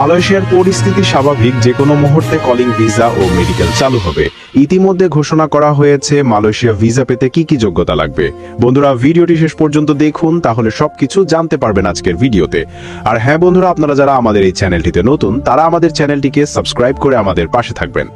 মালয়েশিয়ার পরিস্থিতি স্বাভাবিক, যে কোনো মুহূর্তে কলিং ভিসা ও মেডিকেল চালু হবে। ইতিমধ্যে ঘোষণা করা হয়েছে মালয়েশিয়া ভিসা পেতে কি কি যোগ্যতা লাগবে। বন্ধুরা, ভিডিওটি শেষ পর্যন্ত দেখুন, তাহলে সবকিছু জানতে পারবেন আজকের ভিডিওতে। আর হ্যাঁ বন্ধুরা, আপনারা যারা আমাদের এই চ্যানেলটিতে নতুন, তারা আমাদের চ্যানেলটিকে সাবস্ক্রাইব করে আমাদের পাশে থাকবেন।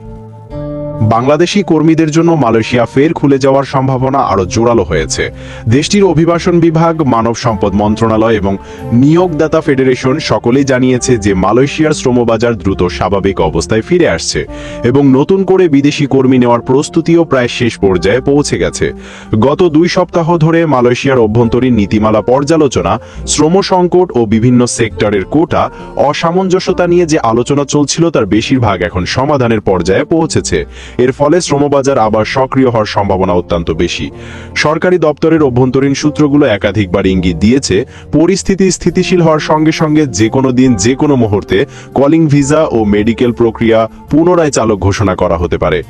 বাংলাদেশি কর্মীদের জন্য মালয়েশিয়া ফের খুলে যাওয়ার সম্ভাবনা আরও জোরালো হয়েছে। দেশটির অভিবাসন বিভাগ, মানব সম্পদ মন্ত্রণালয় এবং নিয়োগদাতা ফেডারেশন সকলেই জানিয়েছে যে মালয়েশিয়ার শ্রমবাজার দ্রুত স্বাভাবিক অবস্থায় ফিরে আসছে এবং নতুন করে বিদেশি কর্মী নেওয়ার প্রস্তুতিও প্রায় শেষ পর্যায়ে পৌঁছে গেছে। গত দুই সপ্তাহ ধরে মালয়েশিয়ার অভ্যন্তরীণ নীতিমালা পর্যালোচনা, শ্রম সংকট ও বিভিন্ন সেক্টরের কোটা অসামঞ্জস্যতা নিয়ে যে আলোচনা চলছিল তার বেশিরভাগ এখন সমাধানের পর্যায়ে পৌঁছেছে। এর ফলে শ্রমবাজার আবার সক্রিয় হওয়ার সম্ভাবনা অত্যন্ত বেশি। সরকারি দপ্তরের অভ্যন্তরীণ সূত্রগুলো একাধিকবার ইঙ্গিত দিয়েছে, পরিস্থিতি স্থিতিশীল হওয়ার সঙ্গে সঙ্গে যে কোনো দিন যে কোনো মুহূর্তে কলিং ভিসা ও মেডিকেল প্রক্রিয়া পুনরায় চালক ঘোষণা করা হতে পারে।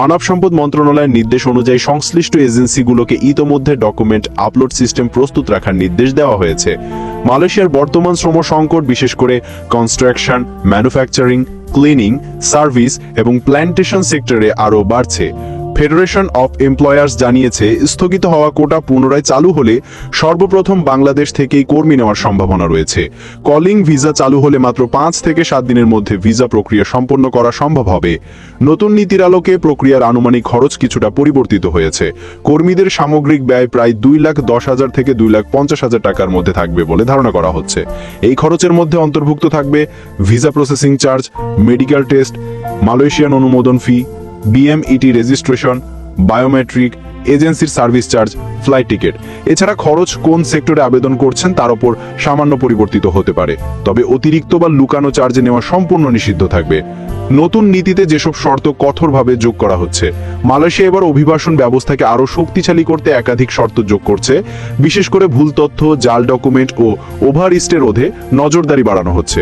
মানব সম্পদ মন্ত্রণালয়ের নির্দেশ অনুযায়ী সংশ্লিষ্ট এজেন্সিগুলোকে ইতোমধ্যে ডকুমেন্ট আপলোড সিস্টেম প্রস্তুত রাখার নির্দেশ দেওয়া হয়েছে। মালয়েশিয়ার বর্তমান শ্রম সংকট, বিশেষ করে কনস্ট্রাকশন, ম্যানুফ্যাকচারিং ক্লিনিং সার্ভিস এবং প্ল্যান্টেশন সেক্টরে আরও বাড়ছে। ফেডারেশন অফ এমপ্লয়ার্স জানিয়েছে, স্থগিত হওয়া কোটা পুনরায় চালু হলে সর্বপ্রথম বাংলাদেশ থেকেই কর্মী নেওয়ার সম্ভাবনা রয়েছে। কলিং ভিসা চালু হলে মাত্র পাঁচ থেকে সাত দিনের মধ্যে ভিসা প্রক্রিয়া সম্পন্ন করা সম্ভব হবে। নতুন নীতির আলোকে প্রক্রিয়ার আনুমানিক খরচ কিছুটা পরিবর্তিত হয়েছে। কর্মীদের সামগ্রিক ব্যয় প্রায় দুই লাখ দশ হাজার থেকে দুই লাখ পঞ্চাশ হাজার টাকার মধ্যে থাকবে বলে ধারণা করা হচ্ছে। এই খরচের মধ্যে অন্তর্ভুক্ত থাকবে visa processing charge, medical test, Malaysian অনুমোদন ফি বিএমইটি রেজিস্ট্রেশন বায়োমেট্রিক এজেন্সির সার্ভিস চার্জ ফ্লাইট টিকিট এছাড়া খরচ কোন সেক্টরে আবেদন করছেন তার উপর সামান্য পরিবর্তিত হতে পারে। তবে অতিরিক্ত বা লুকানো চার্জে নেওয়া সম্পূর্ণ নিষিদ্ধ থাকবে। নতুন নীতিতে যেসব শর্ত কঠোরভাবে যোগ করা হচ্ছে, মালয়েশিয়া এবার অভিবাসন ব্যবস্থাকে আরও শক্তিশালী করতে একাধিক শর্ত যোগ করছে। বিশেষ করে ভুল তথ্য, জাল ডকুমেন্ট ও ওভার ইস্টের রোধে নজরদারি বাড়ানো হচ্ছে।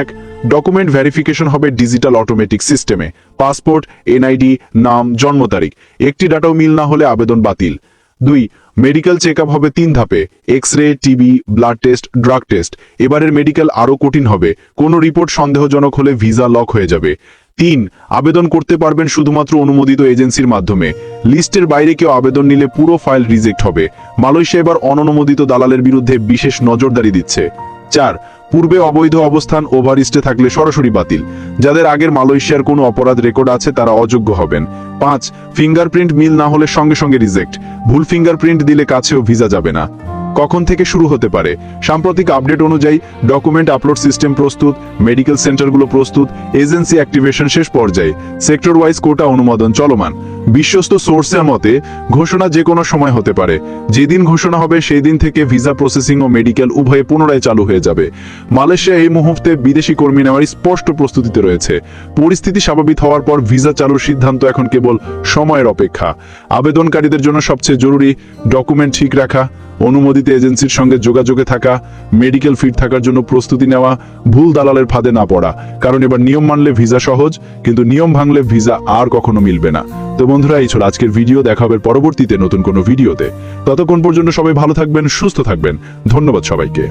এক ডকুমেন্ট ভেরিফিকেশন হবে ডিজিটাল অটোমেটিক সিস্টেমে পাসপোর্ট এনআইডি নাম, জন্ম তারিখ। একটি ডাটাও মিল না হলে আবেদন বাতিল। দুই মেডিকেল চেক হবে তিন ধাপে। X ray TB blood test drug test এবারের মেডিকেল আরও কঠিন হবে। কোনো রিপোর্ট সন্দেহজনক হলে ভিসা লক হয়ে যাবে। তিন, আবেদন করতে পারবেন শুধুমাত্র অনুমোদিত এজেন্সির মাধ্যমে। লিস্টের বাইরে কেউ আবেদন নিলে পুরো ফাইল রিজেক্ট হবে। মালয়েশিয়া এবার অননুমোদিত দালালের বিরুদ্ধে বিশেষ নজরদারি দিচ্ছে। চার, পূর্বে অবৈধ অবস্থান ওভারইস্টে থাকলে সরাসরি বাতিল। যাদের আগের মালয়েশিয়ার কোনো অপরাধ রেকর্ড আছে, তারা অযোগ্য হবেন। পাঁচ, ফিঙ্গারপ্রিন্ট মিল না হলে সঙ্গে সঙ্গে রিজেক্ট। ভুল ফিঙ্গারপ্রিন্ট দিলে কাছেও ভিসা যাবে না। কখন থেকে শুরু হতে পারে? সাম্প্রতিক আপডেট অনুযায়ী ডকুমেন্ট আপলোড সিস্টেম প্রস্তুত, মেডিকেল সেন্টারগুলো প্রস্তুত, এজেন্সি অ্যাক্টিভেশন শেষ পর্যায়ে। সেক্টর ওয়াইজ কোটা অনুমোদন চলমান। বিশ্বস্ত সোর্সের মতে, ঘোষণা যে কোনো সময় হতে পারে। যেদিন ঘোষণা হবে সেই দিন থেকে ভিসা প্রসেসিং ও মেডিকেল উভয়ে পুনরায় চালু হয়ে যাবে। মালয়েশিয়া এই মুহূর্তে বিদেশি কর্মী নেওয়ার স্পষ্ট প্রস্তুতিতে রয়েছে। পরিস্থিতি স্বাভাবিক হওয়ার পর ভিসা চালুর সিদ্ধান্ত এখন কেবল সময়ের অপেক্ষা। আবেদনকারীদের জন্য সবচেয়ে জরুরি ডকুমেন্ট ঠিক রাখা, অনুমোদিত এজেন্সির সঙ্গে যোগাযোগে থাকা, মেডিকেল ফিট থাকার জন্য প্রস্তুতি নেওয়া, ভুল দালালের ফাঁদে না পড়া। কারণ এবার নিয়ম মানলে ভিসা সহজ, কিন্তু নিয়ম ভাঙলে ভিসা আর কখনো মিলবে না। তো বন্ধুরা, এই ছিল আজকের ভিডিও। দেখা হবে পরবর্তীতে নতুন কোনো ভিডিওতে। ততক্ষণ পর্যন্ত সবাই ভালো থাকবেন, সুস্থ থাকবেন। ধন্যবাদ সবাইকে।